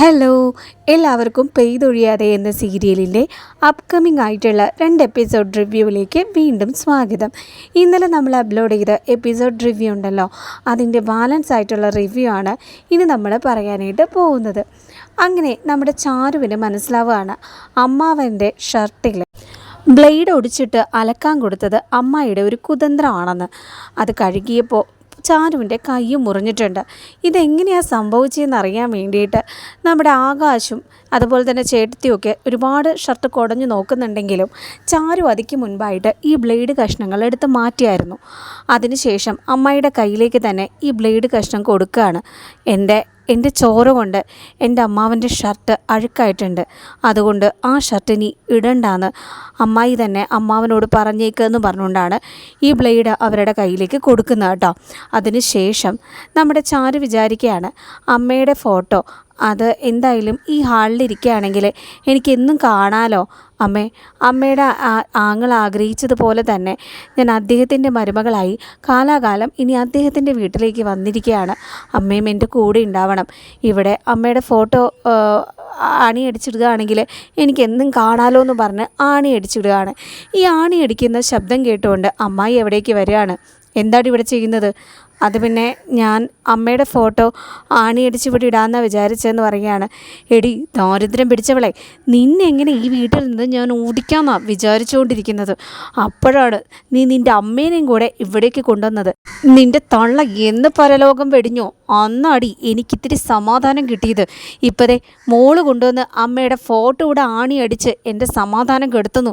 Hello എല്ലാവർക്കും പെയ്തൊഴിയാതെ എന്ന സീരിയലിന്റെ അപ്കമിംഗ് ആയിട്ടുള്ള രണ്ട് എപ്പിസോഡ് റിവ്യൂവിലേക്ക് വീണ്ടും സ്വാഗതം. ഇന്നലെ നമ്മൾ അപ്ലോഡ് ചെയ്ത എപ്പിസോഡ് റിവ്യൂ ഉണ്ടല്ലോ അതിന്റെ ബാലൻസ് ആയിട്ടുള്ള റിവ്യൂ ആണ് ഇനി നമ്മൾ പറയാനായിട്ട് പോകുന്നത്. അങ്ങനെ നമ്മുടെ ചാരുവിന് മനസ്സിലാവുകയാണ് അമ്മാവന്റെ ഷർട്ടിൽ ബ്ലേഡ് ഒടിച്ചിട്ട് അലക്കാൻ കൊടുത്തത് അമ്മായിയുടെ ഒരു കുതന്ത്രമാണെന്ന് അത് കഴുകിയപ്പോൾ ചാരുവിന്റെ കൈയും മുറിഞ്ഞിട്ടുണ്ട്. ഇതെങ്ങനെയാണ് സംഭവിച്ചതെന്ന് അറിയാൻ വേണ്ടിയിട്ട് നമ്മുടെ ആകാശും അതുപോലെ തന്നെ ചേട്ടത്തിയൊക്കെ ഒരുപാട് ഷർട്ട് കുടഞ്ഞു നോക്കുന്നുണ്ടെങ്കിലും ചാരു അതിക്ക് മുൻപായിട്ട് ഈ ബ്ലേഡ് കഷ്ണങ്ങൾ എടുത്ത് മാറ്റിയായിരുന്നു. അതിനുശേഷം അമ്മയുടെ കയ്യിലേക്ക് തന്നെ ഈ ബ്ലേഡ് കഷ്ണം കൊടുക്കുകയാണ്. എന്റെ എന്റെ ചോര കൊണ്ട് എന്റെ അമ്മാവന്റെ ഷർട്ട് അഴുക്കായിട്ടുണ്ട്. അതുകൊണ്ട് ആ ഷർട്ട് ഇനി ഇടണ്ടാന്ന് അമ്മായി തന്നെ അമ്മാവനോട് പറഞ്ഞേക്കെന്ന് പറഞ്ഞുകൊണ്ടാണ് ഈ ബ്ലേഡ് അവരുടെ കയ്യിലേക്ക് കൊടുക്കുന്നത് കേട്ടോ. അതിനുശേഷം നമ്മുടെ ചാരു വിചാരിക്കുകയാണ് അമ്മയുടെ ഫോട്ടോ അത് എന്തായാലും ഈ ഹാളിലിരിക്കുകയാണെങ്കിൽ എനിക്കെന്നും കാണാലോ? അമ്മേ അമ്മയുടെ ആങ്ങൾ ആഗ്രഹിച്ചതുപോലെ തന്നെ ഞാൻ അദ്ദേഹത്തിന്റെ മരുമകളായി കാലാകാലം ഇനി അദ്ദേഹത്തിന്റെ വീട്ടിലേക്ക് വന്നിരിക്കുകയാണ്. അമ്മയും എന്റെ കൂടെ ഉണ്ടാവണം. ഇവിടെ അമ്മയുടെ ഫോട്ടോ ആണി അടിച്ചിടുകയാണെങ്കിൽ എനിക്ക് കാണാലോ എന്ന് പറഞ്ഞ് ആണി അടിച്ചിടുകയാണ് ഈ ആണി അടിക്കുന്ന ശബ്ദം കേട്ടുകൊണ്ട് അമ്മായി എവിടേക്ക് വരികയാണ്? എന്താണ് ഇവിടെ ചെയ്യുന്നത്? അത് പിന്നെ ഞാൻ അമ്മയുടെ ഫോട്ടോ ആണിയടിച്ച് ഇവിടെ ഇടാമെന്നാണ് വിചാരിച്ചതെന്ന് പറയുകയാണ്. എടി ദാരിദ്ര്യം പിടിച്ചവളെ നിന്നെ എങ്ങനെ ഈ വീട്ടിൽ നിന്ന് ഞാൻ ഓടിക്കാമെന്നാണ് വിചാരിച്ചുകൊണ്ടിരിക്കുന്നത് അപ്പോഴാണ് നീ നിന്റെ അമ്മേനെയും കൂടെ ഇവിടേക്ക് കൊണ്ടുവന്നത്. നിന്റെ തള്ള എന്ന് പരലോകം വെടിഞ്ഞോ. അന്നാടി എനിക്കിത്തിരി സമാധാനം കിട്ടിയത്. ഇപ്പതേ മോൾ കൊണ്ടുവന്ന് അമ്മയുടെ ഫോട്ടോ ഇവിടെ ആണിയടിച്ച് എന്റെ സമാധാനം കെടുത്തുന്നു.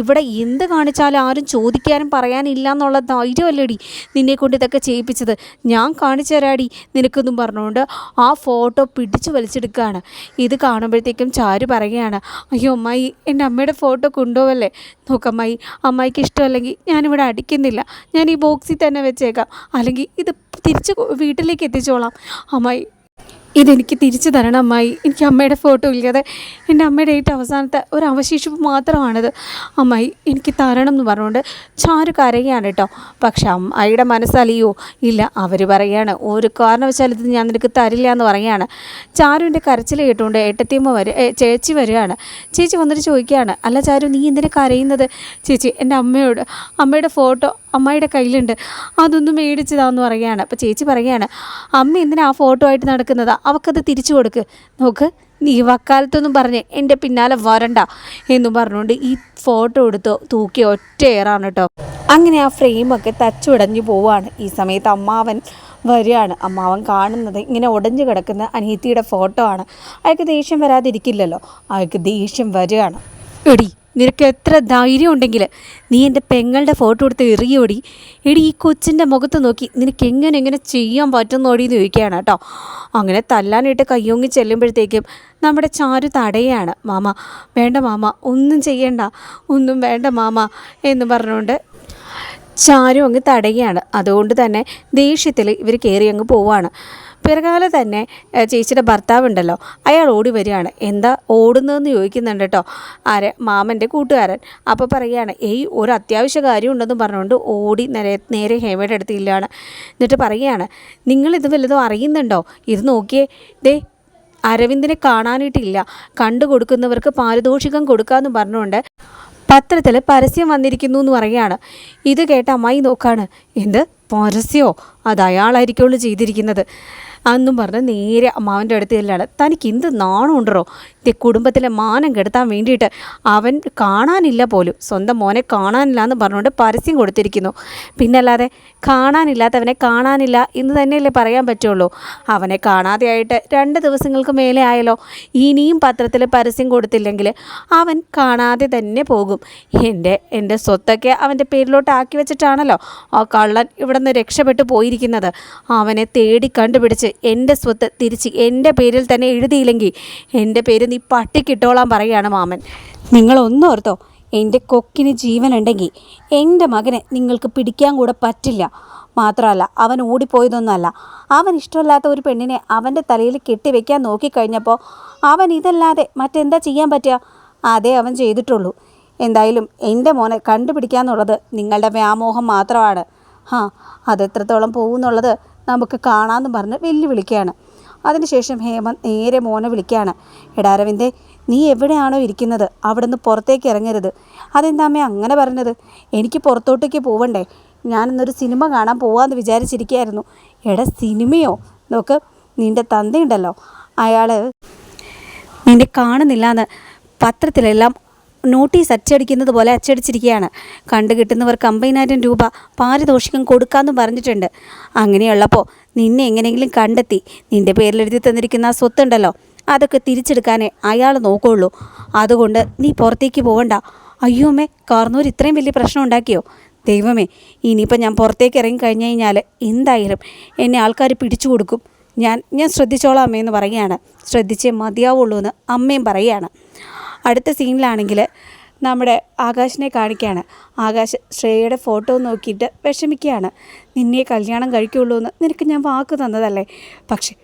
ഇവിടെ എന്ത് കാണിച്ചാലും ആരും ചോദിക്കാനും പറയാനില്ല എന്നുള്ള ധൈര്യമല്ലേടി? നിന്നെ കൊണ്ട് ഇതൊക്കെ ചെയ്യിപ്പിച്ചത് ഞാൻ കാണിച്ചു തരാടി നിനക്കൊന്നും പറഞ്ഞുകൊണ്ട് ആ ഫോട്ടോ പിടിച്ചു വലിച്ചെടുക്കുകയാണ്. ഇത് കാണുമ്പോഴത്തേക്കും ചാരു പറയുകയാണ് അയ്യോ അമ്മായി എന്റെ അമ്മയുടെ ഫോട്ടോ കൊണ്ടുപോവല്ലേ? നോക്കമ്മായി അമ്മായിക്ക് ഇഷ്ടമല്ലെങ്കിൽ ഞാനിവിടെ അടിക്കുന്നില്ല. ഞാൻ ഈ ബോക്സിൽ തന്നെ വെച്ചേക്കാം. അല്ലെങ്കിൽ ഇത് തിരിച്ച് വീട്ടിലേക്ക് എത്തിച്ചോളാം. അമ്മായി ഇതെനിക്ക് തിരിച്ചു തരണം അമ്മായി. എനിക്ക് അമ്മയുടെ ഫോട്ടോ ഇല്ലാതെ എന്റെ അമ്മയുടെ ഏറ്റവും അവസാനത്തെ ഒരു അവശേഷിപ്പ് മാത്രമാണിത്. അമ്മായി എനിക്ക് തരണം എന്ന് പറഞ്ഞുകൊണ്ട് ചാരു കരയാണ് കേട്ടോ. പക്ഷെ അമ്മായിയുടെ മനസ്സലിയോ? ഇല്ല അവർ പറയാണ്. ഒരു കാരണവശാലും ഇത് ഞാൻ നിനക്ക് തരില്ല എന്ന് പറയാണ്. ചാരുവിന്റെ കരച്ചിൽ കേട്ടുകൊണ്ട് ഏട്ടത്തിയമ്മ വരെ ചേച്ചി വരികയാണ്. ചേച്ചി വന്നിട്ട് ചോദിക്കുകയാണ് അല്ല ചാരു നീ എന്തിനാ കരയുന്നത്? ചേച്ചി എന്റെ അമ്മയോട് അമ്മയുടെ ഫോട്ടോ അമ്മായിയുടെ കയ്യിലുണ്ട്. അതൊന്നും മേടിച്ചതാന്ന് പറയുകയാണ്. അപ്പോൾ ചേച്ചി പറയുകയാണ് അമ്മ എന്തിനാ ആ ഫോട്ടോ ആയിട്ട് നടക്കുന്നത്? അവക്കത് തിരിച്ചു കൊടുക്ക്. നോക്ക് നീ വക്കാലത്തൊന്നും പറഞ്ഞ് എന്റെ പിന്നാലെ വരണ്ട. എന്നും പറഞ്ഞുകൊണ്ട് ഈ ഫോട്ടോ എടുത്ത് തൂക്കി ഒറ്റ ഏറാണ് കേട്ടോ. അങ്ങനെ ആ ഫ്രെയിമൊക്കെ തച്ചുടഞ്ഞു പോവാണ്. ഈ സമയത്ത് അമ്മാവൻ വരികയാണ്. അമ്മാവൻ കാണുന്നത് ഇങ്ങനെ ഉടഞ്ഞു കിടക്കുന്ന അനിയത്തിയുടെ ഫോട്ടോ ആണ്. അയാൾക്ക് ദേഷ്യം വരാതിരിക്കില്ലല്ലോ. അയാൾക്ക് ദേഷ്യം വരികയാണ്. എടി നിനക്ക് എത്ര ധൈര്യം ഉണ്ടെങ്കിൽ നീ എന്റെ പെങ്ങളുടെ ഫോട്ടോ എടുത്ത് എറിയോടി എടി ഈ കൊച്ചിന്റെ മുഖത്ത് നോക്കി നിനക്ക് എങ്ങനെ എങ്ങനെ ചെയ്യാൻ പറ്റുന്നോടി എന്ന് ചോദിക്കുകയാണ് കേട്ടോ. അങ്ങനെ തല്ലാനായിട്ട് കയ്യോങ്ങി ചെല്ലുമ്പോഴത്തേക്കും നമ്മുടെ ചാരു തടയാണ് മാമ വേണ്ട മാമ ഒന്നും ചെയ്യണ്ട ഒന്നും വേണ്ട മാമ എന്ന് പറഞ്ഞുകൊണ്ട് ചാരു അങ്ങ് തടയുകയാണ്. അതുകൊണ്ട് തന്നെ ദേഷ്യത്തിൽ ഇവർ കയറി അങ്ങ് പോവാണ്. പിറകാലെ തന്നെ ചേച്ചിയുടെ ഭർത്താവുണ്ടല്ലോ. അയാൾ ഓടി വരികയാണ്. എന്താ ഓടുന്നതെന്ന് ചോദിക്കുന്നുണ്ട് കേട്ടോ ആരെ? മാമന്റെ കൂട്ടുകാരൻ. അപ്പോൾ പറയുകയാണ് ഏയ് ഒരു അത്യാവശ്യ കാര്യം ഉണ്ടെന്ന് പറഞ്ഞുകൊണ്ട് ഓടി നേരെ നേരെ ഹേമയുടെ അടുത്ത് ഇല്ലാണ് എന്നിട്ട് പറയുകയാണ് നിങ്ങളിത് വല്ലതും അറിയുന്നുണ്ടോ? ഇത് നോക്കിയേ ദേ അരവിന്ദിനെ കാണാനായിട്ടില്ല. കണ്ടു കൊടുക്കുന്നവർക്ക് പാരിതോഷികം കൊടുക്കാമെന്ന് പറഞ്ഞുകൊണ്ട് പത്രത്തിൽ പരസ്യം വന്നിരിക്കുന്നു എന്ന് പറയുകയാണ്. ഇത് കേട്ട അമ്മായി നോക്കാണ്. എന്ത്? പരസ്യമോ അത് അയാളായിരിക്കുള്ളൂ ചെയ്തിരിക്കുന്നത്. അന്നും പറഞ്ഞ് നേരെ അമ്മാവന്റെ അടുത്ത് ചെല്ലാണ്. തനിക്ക് എന്ത് നാണമുണ്ടോ കുടുംബത്തിലെ മാനം കെടുത്താൻ വേണ്ടിയിട്ട് അവൻ കാണാനില്ല പോലും. സ്വന്തം മോനെ കാണാനില്ല എന്ന് പറഞ്ഞുകൊണ്ട് പരസ്യം കൊടുത്തിരിക്കുന്നു. പിന്നല്ലാതെ കാണാനില്ലാത്തവനെ കാണാനില്ല എന്ന് തന്നെയല്ലേ പറയാൻ പറ്റുള്ളൂ. അവനെ കാണാതെയായിട്ട് രണ്ട് ദിവസങ്ങൾക്ക് മേലെ ആയല്ലോ. ഇനിയും പത്രത്തിൽ പരസ്യം കൊടുത്തില്ലെങ്കിൽ അവൻ കാണാതെ തന്നെ പോകും. എന്റെ എന്റെ സ്വത്തൊക്കെ അവന്റെ പേരിലോട്ട് ആക്കി വെച്ചിട്ടാണല്ലോ. ആ കള്ളൻ ഇവിടെ നിന്ന് രക്ഷപ്പെട്ടു പോയിരിക്കുന്നത്. അവനെ തേടി കണ്ടുപിടിച്ച് എന്റെ സ്വത്ത് തിരിച്ച് എന്റെ പേരിൽ തന്നെ എഴുതിയില്ലെങ്കിൽ എന്റെ പേര് നീ പട്ടിക്കിട്ടോളാൻ പറയുകയാണ് മാമൻ. നിങ്ങളൊന്നോർത്തോ എന്റെ കൊക്കിന് ജീവനുണ്ടെങ്കിൽ എന്റെ മകനെ നിങ്ങൾക്ക് പിടിക്കാൻ കൂടെ പറ്റില്ല. മാത്രമല്ല അവൻ ഓടിപ്പോയതൊന്നുമല്ല. അവൻ ഇഷ്ടമല്ലാത്ത ഒരു പെണ്ണിനെ അവന്റെ തലയിൽ കെട്ടിവെക്കാൻ നോക്കിക്കഴിഞ്ഞപ്പോൾ അവൻ ഇതല്ലാതെ മറ്റെന്താ ചെയ്യാൻ പറ്റുക? അതേ അവൻ ചെയ്തിട്ടുള്ളൂ. എന്തായാലും എന്റെ മോനെ കണ്ടുപിടിക്കാന്നുള്ളത് നിങ്ങളുടെ വ്യാമോഹം മാത്രമാണ്. ഹാ അതെത്രത്തോളം പോകുന്നുള്ളത് നമുക്ക് കാണാമെന്ന് പറഞ്ഞ് വെല്ലുവിളിക്കുകയാണ്. അതിനുശേഷം ഹേമന്ത് നേരെ മോനെ വിളിക്കുകയാണ്. എടാ നീ എവിടെയാണോ ഇരിക്കുന്നത്? അവിടെ നിന്ന് പുറത്തേക്ക് ഇറങ്ങരുത്. അതെന്താ അമ്മ അങ്ങനെ പറഞ്ഞത്? എനിക്ക് പുറത്തോട്ടേക്ക് പോവണ്ടേ? ഞാനിന്നൊരു സിനിമ കാണാൻ പോവാമെന്ന് വിചാരിച്ചിരിക്കുകയായിരുന്നു. എടാ സിനിമയോ? നോക്ക് നിന്റെ തന്തയുണ്ടല്ലോ. അയാൾ നിന്നെ കാണുന്നില്ല എന്ന് പത്രത്തിലെല്ലാം നോട്ടീസ് അച്ചടിക്കുന്നത് പോലെ അച്ചടിച്ചിരിക്കുകയാണ്. കണ്ടു കിട്ടുന്നവർ അമ്പതിനായിരം രൂപ പാരിതോഷികം കൊടുക്കാമെന്ന് പറഞ്ഞിട്ടുണ്ട്. അങ്ങനെയുള്ളപ്പോൾ നിന്നെ എങ്ങനെയെങ്കിലും കണ്ടെത്തി. നിന്റെ പേരിൽ എഴുതി തന്നിരിക്കുന്ന ആ സ്വത്തുണ്ടല്ലോ അതൊക്കെ തിരിച്ചെടുക്കാനേ അയാൾ നോക്കുള്ളൂ. അതുകൊണ്ട് നീ പുറത്തേക്ക് പോകണ്ട അയ്യോ അമ്മേ കാർന്നൂർ ഇത്രയും വലിയ പ്രശ്നം ഉണ്ടാക്കിയോ? ദൈവമേ ഇനിയിപ്പോൾ ഞാൻ പുറത്തേക്ക് ഇറങ്ങി കഴിഞ്ഞു കഴിഞ്ഞാൽ എന്തായാലും എന്നെ ആൾക്കാർ പിടിച്ചു കൊടുക്കും. ഞാൻ ഞാൻ ശ്രദ്ധിച്ചോളാം അമ്മയെന്ന് പറയുകയാണ്. ശ്രദ്ധിച്ചേ മതിയാവുള്ളൂ എന്ന് അമ്മയും പറയുകയാണ്. അടുത്ത സീനിലാണെങ്കിൽ നമ്മുടെ ആകാശിനെ കാണിക്കുകയാണ്. ആകാശ് ശ്രേയയുടെ ഫോട്ടോ നോക്കിയിട്ട് വിഷമിക്കുകയാണ്. നിന്നെ കല്യാണം കഴിക്കുള്ളൂ എന്ന് നിനക്ക് ഞാൻ വാക്ക് തന്നതല്ലേ? പക്ഷേ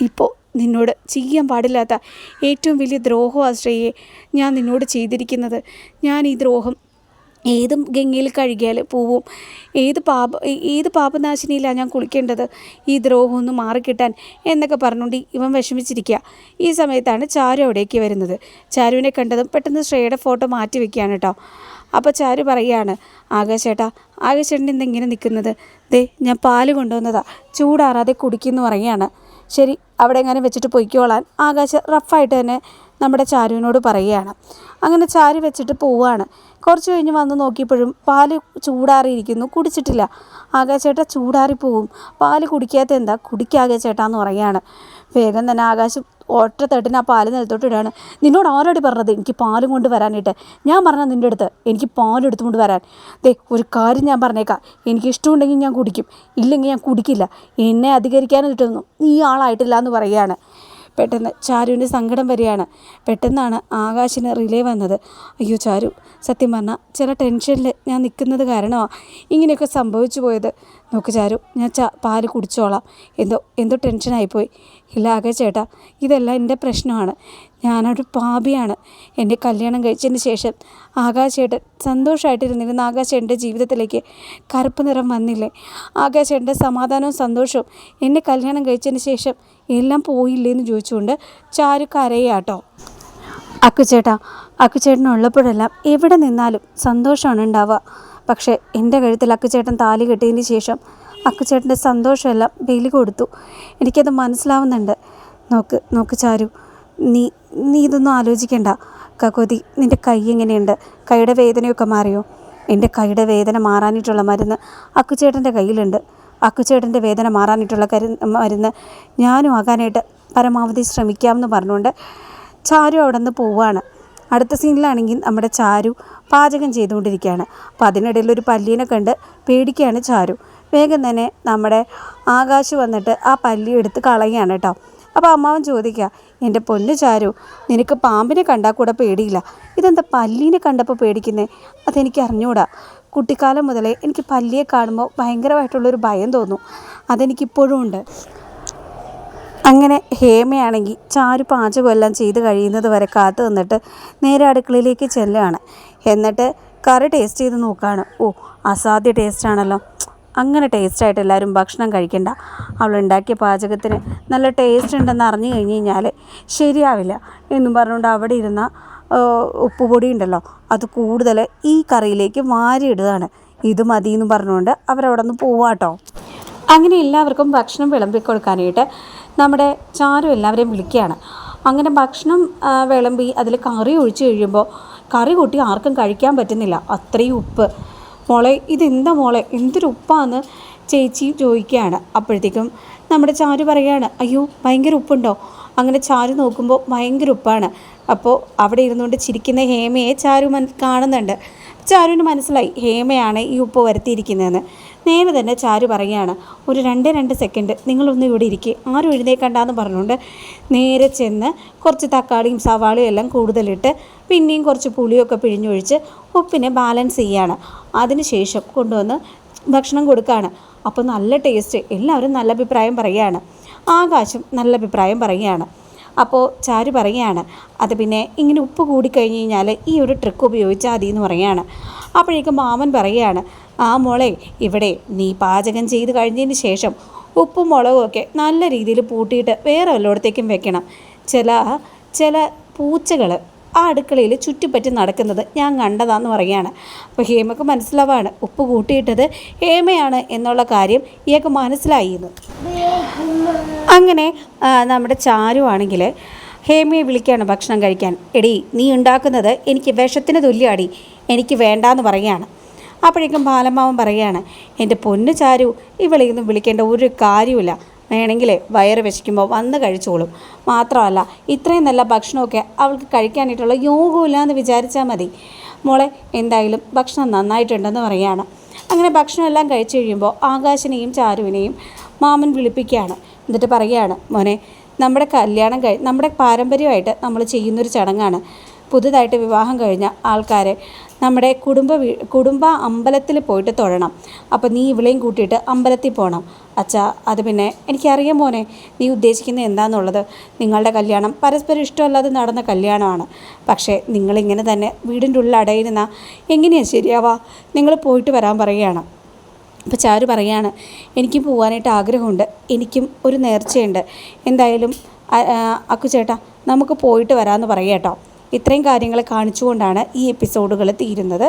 ഇപ്പോൾ നിന്നോട് ചെയ്യാൻ പാടില്ലാത്ത ഏറ്റവും വലിയ ദ്രോഹമാണ് ശ്രേയെ. ഞാൻ നിന്നോട് ചെയ്തിരിക്കുന്നത്. ഞാൻ ഈ ദ്രോഹം ഏത് ഗംഗയിൽ കഴുകിയാൽ പോവും? ഏത് പാപ ഏത് പാപനാശിനിയിലാണ് ഞാൻ കുളിക്കേണ്ടത്? ഈ ദ്രോഹം ഒന്ന് മാറിക്കിട്ടാൻ എന്നൊക്കെ പറഞ്ഞുകൊണ്ട് ഇവൻ വിഷമിച്ചിരിക്കുക. ഈ സമയത്താണ് ചാരു അവിടേക്ക് വരുന്നത്. ചാരുവിനെ കണ്ടതും പെട്ടെന്ന് ശ്രേയുടെ ഫോട്ടോ മാറ്റി വെക്കുകയാണ് കേട്ടോ. അപ്പോൾ ചാരു പറയുകയാണ് ആകാശേട്ടാ ആകാശേട്ടൻ എന്തെങ്ങനെ നിൽക്കുന്നത്. ദേ ഞാൻ പാൽ കൊണ്ടുവന്നതാ. ചൂടാറാതെ കുടിക്കുന്നു പറയുകയാണ്. ശരി അവിടെ എങ്ങനെ വെച്ചിട്ട് പൊയ്ക്കോളാൻ. ആകാശ റഫായിട്ട് തന്നെ നമ്മുടെ ചാരുവിനോട് പറയുകയാണ്. അങ്ങനെ ചാരു വെച്ചിട്ട് പോവുകയാണ്. കുറച്ച് കഴിഞ്ഞ് വന്ന് നോക്കിയപ്പോഴും പാൽ ചൂടാറിയിരിക്കുന്നു. കുടിച്ചിട്ടില്ല. ആകാശേട്ട ചൂടാറിപ്പോവും പാൽ കുടിക്കാത്ത എന്താ? കുടിക്കാകെ ചേട്ടാന്ന് പറയുകയാണ്. വേഗം തന്നെ ആകാശം ഒറ്റത്തട്ടിന് ആ പാൽ നിലത്തോട്ട് ഇടാണ് നിന്നോട് ആരോട് പറഞ്ഞത്? എനിക്ക് പാലും കൊണ്ട് വരാനായിട്ട്. ഞാൻ പറഞ്ഞ നിന്റെ അടുത്ത്. എനിക്ക് പാൽ എടുത്തുകൊണ്ട് വരാൻ. ദേ ഒരു കാര്യം ഞാൻ പറഞ്ഞേക്കാം. എനിക്ക് ഇഷ്ടമുണ്ടെങ്കിൽ ഞാൻ കുടിക്കും. ഇല്ലെങ്കിൽ ഞാൻ കുടിക്കില്ല. എന്നെ അധികരിക്കാനും കിട്ടുന്നു നീ ആളായിട്ടില്ല എന്ന് പറയുകയാണ്. പെട്ടെന്ന് ചാരുവിന് സങ്കടം വരികയാണ്. പെട്ടെന്നാണ് ആകാശിന് റിലേ വന്നത്. അയ്യോ ചാരു സത്യം പറഞ്ഞാൽ ചില ടെൻഷനിൽ ഞാൻ നിൽക്കുന്നത് കാരണമാണ് ഇങ്ങനെയൊക്കെ സംഭവിച്ചു പോയത്. നോക്ക് ചാരു. ഞാൻ ചാ പാൽ കുടിച്ചോളാം. എന്തോ എന്തോ ടെൻഷനായിപ്പോയി ഇല്ല ആകെ ചേട്ടാ ഇതെല്ലാം എന്റെ പ്രശ്നമാണ്. ഞാനൊരു പാപിയാണ്. എന്റെ കല്യാണം കഴിച്ചതിന് ശേഷം ആകാശേട്ടൻ സന്തോഷമായിട്ടിരുന്നിരുന്ന ആകാശേട്ടന്റെ ജീവിതത്തിലേക്ക് കറുപ്പ് നിറം വന്നില്ലേ? ആകാശേട്ടന്റെ സമാധാനവും സന്തോഷവും എന്നെ കല്യാണം കഴിച്ചതിന് ശേഷം എല്ലാം പോയില്ലേ എന്ന് ചോദിച്ചുകൊണ്ട് ചാരു കരയാട്ടോ. അക്കുചേട്ടാ അക്കുചേട്ടനുള്ളപ്പോഴെല്ലാം എവിടെ നിന്നാലും സന്തോഷമാണ് ഉണ്ടാവുക. പക്ഷേ എന്റെ കഴുത്തിൽ അക്കുചേട്ടൻ താലി കെട്ടിയതിന് ശേഷം അക്കുചേട്ടന്റെ സന്തോഷമെല്ലാം ബലി കൊടുത്തു. എനിക്കത് മനസ്സിലാവുന്നുണ്ട്. നോക്ക് നോക്ക് ചാരു നീ നീ ഇതൊന്നും ആലോചിക്കണ്ട. കകോതി നിന്റെ കൈ എങ്ങനെയുണ്ട്? കൈയുടെ വേദനയൊക്കെ മാറിയോ? എന്റെ കൈയുടെ വേദന മാറാനായിട്ടുള്ള മരുന്ന് അക്കുചേട്ടന്റെ കയ്യിലുണ്ട്. അക്കുചേട്ടന്റെ വേദന മാറാനായിട്ടുള്ള കരു മരുന്ന് ഞാനും ആകാനായിട്ട് പരമാവധി ശ്രമിക്കാമെന്ന് പറഞ്ഞുകൊണ്ട് ചാരു അവിടെ നിന്ന് പോവുകയാണ് അടുത്ത സീനിലാണെങ്കിൽ നമ്മുടെ ചാരു പാചകം ചെയ്തുകൊണ്ടിരിക്കുകയാണ്. അപ്പോൾ അതിനിടയിൽ ഒരു പല്ലീനെ കണ്ട് പേടിക്കുകയാണ് ചാരു. വേഗം തന്നെ നമ്മുടെ ആകാശ് വന്നിട്ട് ആ പല്ലി എടുത്ത് കളയുകയാണ് കേട്ടോ. അപ്പോൾ അമ്മാവൻ ചോദിക്കുക എന്റെ പൊന്നു ചാരു നിനക്ക് പാമ്പിനെ കണ്ടാൽ കൂടെ പേടിയില്ല? ഇതെന്താ പല്ലീനെ കണ്ടപ്പോൾ പേടിക്കുന്നേ? അതെനിക്ക് അറിഞ്ഞൂടാ. കുട്ടിക്കാലം മുതലേ എനിക്ക് പല്ലിയെ കാണുമ്പോൾ ഭയങ്കരമായിട്ടുള്ളൊരു ഭയം തോന്നും. അതെനിക്കിപ്പോഴും ഉണ്ട്. അങ്ങനെ ഹേമയാണെങ്കിൽ ചാരു പാചകമെല്ലാം ചെയ്ത് കഴിയുന്നത് വരെ കാത്തു നിന്നിട്ട് നേരെ അടുക്കളയിലേക്ക് ചെല്ലുകയാണ്. എന്നിട്ട് കറി ടേസ്റ്റ് ചെയ്ത് നോക്കുകയാണ്. ഓ അസാധ്യ ടേസ്റ്റാണല്ലോ അങ്ങനെ ടേസ്റ്റായിട്ട് എല്ലാവരും ഭക്ഷണം കഴിക്കണ്ട. അവൾ ഉണ്ടാക്കിയ പാചകത്തിന് നല്ല ടേസ്റ്റ് ഉണ്ടെന്ന് അറിഞ്ഞു കഴിഞ്ഞ് കഴിഞ്ഞാൽ ശരിയാവില്ല എന്നും പറഞ്ഞുകൊണ്ട് അവിടെ ഇരുന്ന ഉപ്പുപൊടി ഉണ്ടല്ലോ അത് കൂടുതൽ ഈ കറിയിലേക്ക് വാരിയിടുകയാണ്. ഇത് മതി എന്ന് പറഞ്ഞുകൊണ്ട് അവരവിടെ നിന്ന് പോവാട്ടോ അങ്ങനെ എല്ലാവർക്കും ഭക്ഷണം വിളമ്പി കൊടുക്കാനായിട്ട് നമ്മുടെ ചാരു എല്ലാവരെയും വിളിക്കുകയാണ്. അങ്ങനെ ഭക്ഷണം വിളമ്പി അതിൽ കറി ഒഴിച്ചു കഴിയുമ്പോൾ കറി കൂട്ടി ആർക്കും കഴിക്കാൻ പറ്റുന്നില്ല. അത്രയും ഉപ്പ്. മോളെ ഇതെന്താ മോളെ? എന്തൊരു ഉപ്പാന്ന് ചേച്ചി ചോദിക്കുകയാണ്. അപ്പോഴത്തേക്കും നമ്മുടെ ചാരു പറയുകയാണ് അയ്യോ ഭയങ്കര ഉപ്പുണ്ടോ? അങ്ങനെ ചാരു നോക്കുമ്പോൾ ഭയങ്കര ഉപ്പാണ്. അപ്പോൾ അവിടെ ഇരുന്നുകൊണ്ട് ചിരിക്കുന്ന ഹേമയെ ചാരു മൻ കാണുന്നുണ്ട്. ചാരുവിന് മനസ്സിലായി ഹേമയാണ് ഈ ഉപ്പ് വരുത്തിയിരിക്കുന്നതെന്ന്. നേരെ തന്നെ ചാരു പറയുകയാണ് ഒരു രണ്ട് രണ്ട് സെക്കൻഡ് നിങ്ങളൊന്ന് ഇവിടെ ഇരിക്കുക ആരും എഴുന്നേക്കണ്ടെന്ന് പറഞ്ഞുകൊണ്ട് നേരെ ചെന്ന് കുറച്ച് തക്കാളിയും സവാളയും എല്ലാം കൂടുതലിട്ട് പിന്നെയും കുറച്ച് പുളിയൊക്കെ പിഴിഞ്ഞൊഴിച്ച് ഉപ്പിനെ ബാലൻസ് ചെയ്യാണ്. അതിനുശേഷം കൊണ്ടുവന്ന് ഭക്ഷണം കൊടുക്കുകയാണ് അപ്പോൾ നല്ല ടേസ്റ്റ് എല്ലാവരും നല്ല അഭിപ്രായം പറയുകയാണ്. ആകാശം നല്ല അഭിപ്രായം പറയുകയാണ്. അപ്പോൾ ചാരു പറയുകയാണ് അത് പിന്നെ ഇങ്ങനെ ഉപ്പ് കൂടിക്കഴിഞ്ഞ് കഴിഞ്ഞാൽ ഈ ഒരു ട്രിക്ക് ഉപയോഗിച്ചാൽ മതി എന്ന് പറയുകയാണ്. അപ്പോഴേക്കും മാമൻ പറയുകയാണ് ആ മോളെ ഇവിടെ നീ പാചകം ചെയ്ത് കഴിഞ്ഞതിന് ശേഷം ഉപ്പും മുളകും ഒക്കെ നല്ല രീതിയിൽ പൂട്ടിയിട്ട് വേറെ വല്ലയിടത്തേക്കും വെക്കണം. ചില ചില പൂച്ചകൾ ആ അടുക്കളയിൽ ചുറ്റിപ്പറ്റി നടക്കുന്നത് ഞാൻ കണ്ടതാന്ന് പറയുകയാണ്. അപ്പോൾ ഹേമയ്ക്ക് മനസ്സിലാവാണ് ഉപ്പ് കൂട്ടിയിട്ടത് ഹേമയാണ് എന്നുള്ള കാര്യം ഇയാൾക്ക് മനസ്സിലായി എന്ന് അങ്ങനെ നമ്മുടെ ചാരു ആണെങ്കിൽ ഹേമയെ വിളിക്കുകയാണ് ഭക്ഷണം കഴിക്കാൻ. എടി നീ ഉണ്ടാക്കുന്നത് എനിക്ക് വിഷത്തിന് തുല്യമാടി എനിക്ക് വേണ്ടാന്ന് പറയുകയാണ്. അപ്പോഴേക്കും ബാലമാവൻ പറയുകയാണ് എന്റെ പൊന്ന് ചാരു ഇവളെയൊന്നും വിളിക്കേണ്ട ഒരു കാര്യമില്ല വേണമെങ്കിൽ വയറ് വിശക്കുമ്പോൾ വന്ന് കഴിച്ചോളും. മാത്രമല്ല ഇത്രയും നല്ല ഭക്ഷണമൊക്കെ അവൾക്ക് കഴിക്കാനായിട്ടുള്ള യോഗമില്ല എന്ന് വിചാരിച്ചാൽ മതി. മോളെ എന്തായാലും ഭക്ഷണം നന്നായിട്ടുണ്ടെന്ന് പറയുകയാണ്. അങ്ങനെ ഭക്ഷണമെല്ലാം കഴിച്ചു കഴിയുമ്പോൾ ആകാശിനെയും ചാരുവിനെയും മാമൻ വിളിപ്പിക്കുകയാണ്. എന്നിട്ട് പറയുകയാണ് മോനെ നമ്മുടെ കല്യാണം കഴി നമ്മുടെ പാരമ്പര്യമായിട്ട് നമ്മൾ ചെയ്യുന്നൊരു ചടങ്ങാണ്. പുതുതായിട്ട് വിവാഹം കഴിഞ്ഞ ആൾക്കാരെ നമ്മുടെ കുടുംബ കുടുംബ അമ്പലത്തിൽ പോയിട്ട് തൊഴണം. അപ്പോൾ നീ ഇവളെയും കൂട്ടിയിട്ട് അമ്പലത്തിൽ പോകണം അച്ഛാ അത് പിന്നെ എനിക്കറിയാം മോനെ നീ ഉദ്ദേശിക്കുന്നത് എന്താണെന്നുള്ളത് നിങ്ങളുടെ കല്യാണം പരസ്പരം ഇഷ്ടമല്ലാതെ നടന്ന കല്യാണമാണ്. പക്ഷേ നിങ്ങളിങ്ങനെ തന്നെ വീടിന്റെ ഉള്ളിൽ അടയിരുന്ന എങ്ങനെയാണ് ശരിയാവാ? നിങ്ങൾ പോയിട്ട് വരാൻ പറയുകയാണ്. അപ്പോൾ ചാരു പറയാണ് എനിക്ക് പോകാനായിട്ട് ആഗ്രഹമുണ്ട്. എനിക്കും ഒരു നേർച്ചയുണ്ട്. എന്തായാലും അക്കുചേട്ടാ അക്കു ചേട്ടാ നമുക്ക് പോയിട്ട് വരാമെന്ന് പറയാട്ടോ ഇത്രയും കാര്യങ്ങൾ കാണിച്ചുകൊണ്ടാണ് ഈ എപ്പിസോഡുകൾ തീരുന്നത്.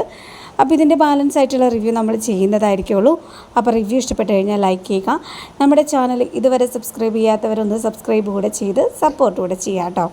അപ്പോൾ ഇതിന്റെ ബാലൻസ് ആയിട്ടുള്ള റിവ്യൂ നമ്മൾ ചെയ്യുന്നതായിരിക്കുള്ളൂ. അപ്പോൾ റിവ്യൂ ഇഷ്ടപ്പെട്ട് കഴിഞ്ഞാൽ ലൈക്ക് ചെയ്യുക. നമ്മുടെ ചാനൽ ഇതുവരെ സബ്സ്ക്രൈബ് ചെയ്യാത്തവരൊന്ന് സബ്സ്ക്രൈബ് കൂടെ ചെയ്ത് സപ്പോർട്ട് കൂടെ ചെയ്യാം കേട്ടോ.